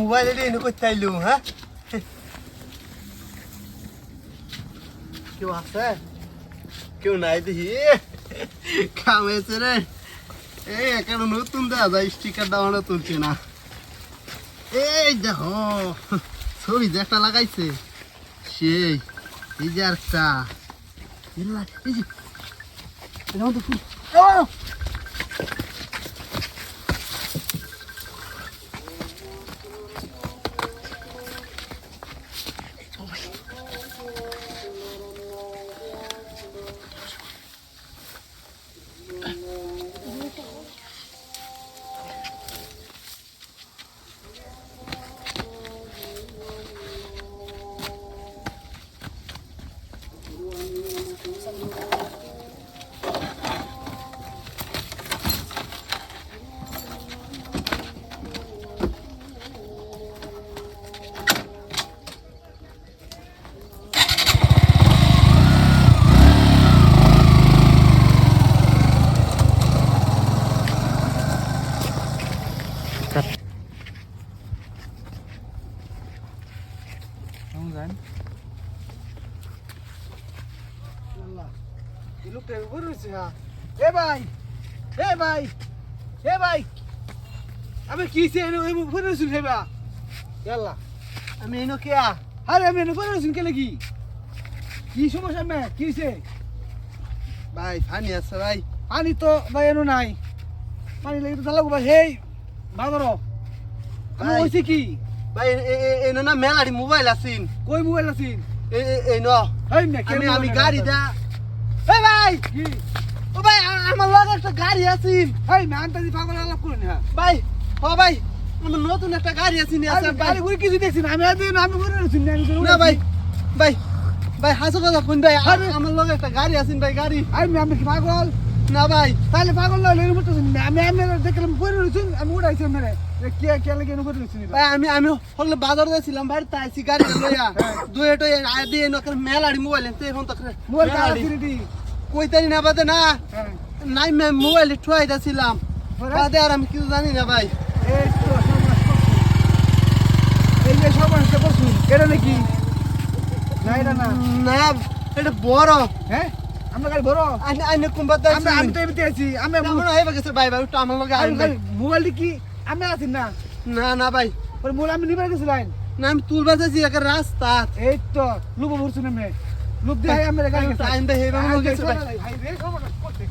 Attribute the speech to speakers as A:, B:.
A: Mobile এটি এনে করতে হ্যাঁ কেউ আছে কেউ নাই দেখি কামেছে রে এই এখানে নতুন দেওয়া যায় স্টিকার দেওয়া তুলছে না এই দেখো ছবি যে একটা লাগাইছে সেই এই যে চা এই যে এই লোকটা উপরে রয়েছে। এ ভাই এ ভাই এ ভাই আমি কি উপরে রয়েছি হেবা ইয়াল্লা আমি এনো কে আরে আমি এনো উপরে রয়েছি কেলে কি কি সমস্যা মে কি সে ভাই পানি আছে ভাই পানি তো ভাই এনো নাই পানি লাগি তো লাগবো ভাই হেই বাদর আমি হইছে কি
B: ভাই এনো না মেলারি মোবাইল আছিন।
A: কই মোবাইল আছিস
B: এই ন আমি আমি গাড়ি দা এ ভাই! ও ভাই আমার লগে একটা গাড়ি আছিন।
A: হেই মে আন্তাজি পাগল আলাপ করুন হ্যাঁ।
B: ভাই ও ভাই আমার নতুন একটা গাড়ি আছিন আছে
A: গাড়ি উড়ে কিছু দেখছি না আমি আজ আমি ঘুরে রয়েছি না
B: ভাই ভাই ভাই হাসো কথা কোন ভাই আমার লগে একটা গাড়ি আছিন ভাই গাড়ি।
A: আমি আমি পাগল?
B: না ভাই
A: তাহলে পাগল না লেগে মতো আমি আমি দেখলাম ঘুরে রয়েছি আমি উড়াইছি মেরে কে কে লাগে ঘুরে রয়েছি
B: ভাই আমি আমি হলে বাজার যাইছিলাম ভাই তাইছি গাড়ি লইয়া দুই তো আয় দিয়ে নকর মেলারি মোবাইল তে এখন তো
A: মোবাইল কার
B: কই তারি না বাদে না
A: হ্যাঁ।
B: নাই মে মোবাইল ঠুয়াই দাছিলাম বাদে আর আমি কিছু জানি না ভাই।
A: এই তো এই যে করছুন এটা নাকি? না এটা না।
B: না এটা বড়।
A: হ্যাঁ? আমরা গাড়ি বড়
B: আইনে আইনে কুম্বা
A: আমরা আমি তো এমনি আছি। আমি
B: মনে হয় গেছে ভাই ভাই আমার লগে আইন ভাই
A: মোবাইল কি আমি আছি না।
B: না না ভাই।
A: ওই মোবাইল আমি নিবে গেছিলাম
B: না আমি তুলবা যাচ্ছি একটা রাস্তা।
A: এই তো লুবো ভরছুন আমি লুব দিয়ে আমরা গাড়ি
B: টাইম দে হেবা লগে গেছে ভাই।
A: ভাই। রে সমাজ করতে